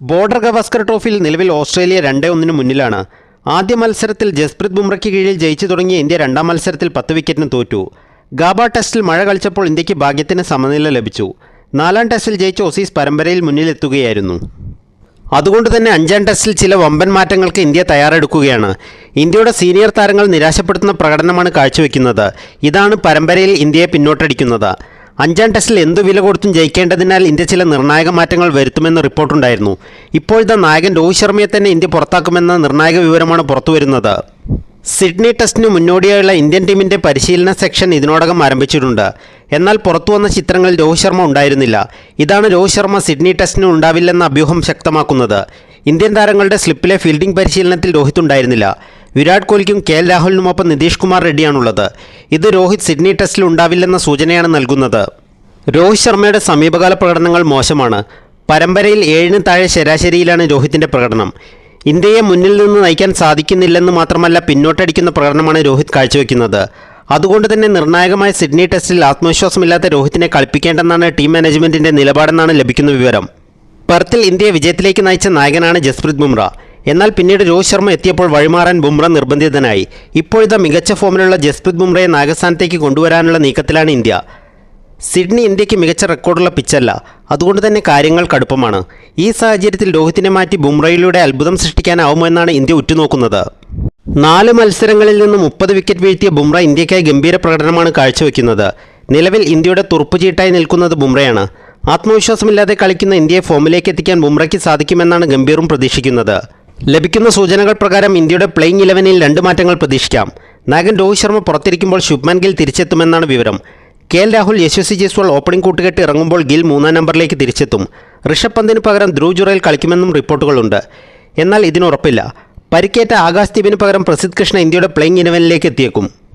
Border Gavaskar ട്രോഫിയിൽ നിലവിൽ Australia രണ്ടേ ഒന്നിന് മുന്നിലാണ്. ആദ്യ മത്സരത്തിൽ ജസ്പ്രീത് ബുംറയ്ക്ക് കീഴിൽ ജയിച്ചു തുടങ്ങിയ ഇന്ത്യ രണ്ടാം മത്സരത്തിൽ പത്ത് വിക്കറ്റിന് തോറ്റു. ഗാബ ടെസ്റ്റിൽ മഴ കളിച്ചപ്പോൾ ഇന്ത്യയ്ക്ക് ഭാഗ്യത്തിന് സമനില ലഭിച്ചു. നാലാം ടെസ്റ്റിൽ ജയിച്ച ഓസീസ് പരമ്പരയിൽ മുന്നിലെത്തുകയായിരുന്നു. അതുകൊണ്ട് തന്നെ അഞ്ചാം ടെസ്റ്റിൽ ചില വമ്പൻ മാറ്റങ്ങൾക്ക് ഇന്ത്യ തയ്യാറെടുക്കുകയാണ്. ഇന്ത്യയുടെ സീനിയർ താരങ്ങൾ നിരാശപ്പെടുത്തുന്ന പ്രകടനമാണ് കാഴ്ചവെക്കുന്നത്. ഇതാണ് പരമ്പരയിൽ ഇന്ത്യയെ പിന്നോട്ടടിക്കുന്നത്. അഞ്ചാം ടെസ്റ്റിൽ എന്തു വില കൊടുത്തും ജയിക്കേണ്ടതിനാൽ ഇന്ത്യ ചില നിർണായക മാറ്റങ്ങൾ വരുത്തുമെന്ന് റിപ്പോർട്ടുണ്ടായിരുന്നു. ഇപ്പോഴത്തെ നായകൻ രോഹിത് ശർമ്മയെ തന്നെ ഇന്ത്യ പുറത്താക്കുമെന്ന നിർണായക വിവരമാണ് പുറത്തുവരുന്നത്. സിഡ്നി ടെസ്റ്റിന് മുന്നോടിയായുള്ള ഇന്ത്യൻ ടീമിന്റെ പരിശീലന സെക്ഷൻ ഇതിനോടകം ആരംഭിച്ചിട്ടുണ്ട്. എന്നാൽ പുറത്തു വന്ന ചിത്രങ്ങളിൽ രോഹിത് ശർമ്മ ഉണ്ടായിരുന്നില്ല. ഇതാണ് രോഹിത് ശർമ്മ സിഡ്നി ടെസ്റ്റിന് ഉണ്ടാവില്ലെന്ന അഭ്യൂഹം ശക്തമാക്കുന്നത്. ഇന്ത്യൻ താരങ്ങളുടെ സ്ലിപ്പിലെ ഫീൽഡിംഗ് പരിശീലനത്തിൽ രോഹിത് ഉണ്ടായിരുന്നില്ല. വിരാട് കോഹ്ലിക്കും കെ എൽ രാഹുലിനുമൊപ്പം നിതീഷ് കുമാർ റെഡ്ഡിയാണുള്ളത് ഇത് രോഹിത് സിഡ്നി ടെസ്റ്റിൽ ഉണ്ടാവില്ലെന്ന സൂചനയാണ് നൽകുന്നത്. രോഹിത് ശർമ്മയുടെ സമീപകാല പ്രകടനങ്ങൾ മോശമാണ്. പരമ്പരയിൽ ഏഴിന് താഴെ ശരാശരിയിലാണ് രോഹിത്തിന്റെ പ്രകടനം. ഇന്ത്യയെ മുന്നിൽ നിന്ന് നയിക്കാൻ സാധിക്കുന്നില്ലെന്ന് മാത്രമല്ല പിന്നോട്ടടിക്കുന്ന പ്രകടനമാണ് രോഹിത് കാഴ്ചവെക്കുന്നത്. അതുകൊണ്ട് തന്നെ നിർണായകമായ സിഡ്നി ടെസ്റ്റിൽ ആത്മവിശ്വാസമില്ലാത്ത രോഹിത്തിനെ കളിപ്പിക്കേണ്ടെന്നാണ് ടീം മാനേജ്മെന്റിന്റെ നിലപാടെന്നാണ് ലഭിക്കുന്ന വിവരം. പെർത്തിൽ ഇന്ത്യയെ വിജയത്തിലേക്ക് നയിച്ച നായകനാണ് ജസ്പ്രീത് ബുംറ. എന്നാൽ പിന്നീട് രോഹിത് ശർമ്മ എത്തിയപ്പോൾ വഴിമാറാൻ ബുംറ നിർബന്ധിതനായി. ഇപ്പോഴത്തെ മികച്ച ഫോമിലുള്ള ജസ്പ്രീത് ബുംറയെ നാഗസ്ഥാനത്തേക്ക് കൊണ്ടുവരാനുള്ള നീക്കത്തിലാണ് ഇന്ത്യ. സിഡ്നി ഇന്ത്യയ്ക്ക് മികച്ച റെക്കോർഡുള്ള പിച്ചല്ല. അതുകൊണ്ട് തന്നെ കാര്യങ്ങൾ കടുപ്പമാണ്. ഈ സാഹചര്യത്തിൽ രോഹിത്തിനെ മാറ്റി ബുംറയിലൂടെ അത്ഭുതം സൃഷ്ടിക്കാനാവുമോ എന്നാണ് ഇന്ത്യ ഉറ്റുനോക്കുന്നത്. നാല് മത്സരങ്ങളിൽ നിന്ന് മുപ്പത് വിക്കറ്റ് വീഴ്ത്തിയ ബുംറ ഇന്ത്യക്കായി ഗംഭീര പ്രകടനമാണ് കാഴ്ചവെക്കുന്നത്. നിലവിൽ ഇന്ത്യയുടെ തുറുപ്പുചീട്ടായി നിൽക്കുന്നത് ബുംറയാണ്. ആത്മവിശ്വാസമില്ലാതെ കളിക്കുന്ന ഇന്ത്യയെ ഫോമിലേക്ക് എത്തിക്കാൻ ബുംറയ്ക്ക് സാധിക്കുമെന്നാണ് ഗംഭീറും പ്രതീക്ഷിക്കുന്നത്. ലഭിക്കുന്ന സൂചനകൾ പ്രകാരം ഇന്ത്യയുടെ പ്ലേയിങ് ഇലവനിൽ രണ്ട് മാറ്റങ്ങൾ പ്രതീക്ഷിക്കാം. നായകൻ രോഹിത് ശർമ്മ പുറത്തിരിക്കുമ്പോൾ ശുഭ്മാൻ ഗിൽ തിരിച്ചെത്തുമെന്നാണ് വിവരം. K L Rahul Yashasvi Jaiswal opening കൂട്ടുകെട്ട് ഇറങ്ങുമ്പോൾ ഗിൽ മൂന്നാം നമ്പറിലേക്ക് തിരിച്ചെത്തും. ഋഷഭ് പന്തിന് പകരം ധ്രുവ് ജുറയിൽ കളിക്കുമെന്നും റിപ്പോർട്ടുകളുണ്ട്. എന്നാൽ ഇതിനുറപ്പില്ല പരിക്കേറ്റ ആകാശ് ദീപിന് പകരം പ്രസിദ്ധ് കൃഷ്ണ ഇന്ത്യയുടെ പ്ലേയിങ് ഇലവനിലേക്ക് എത്തിയേക്കും.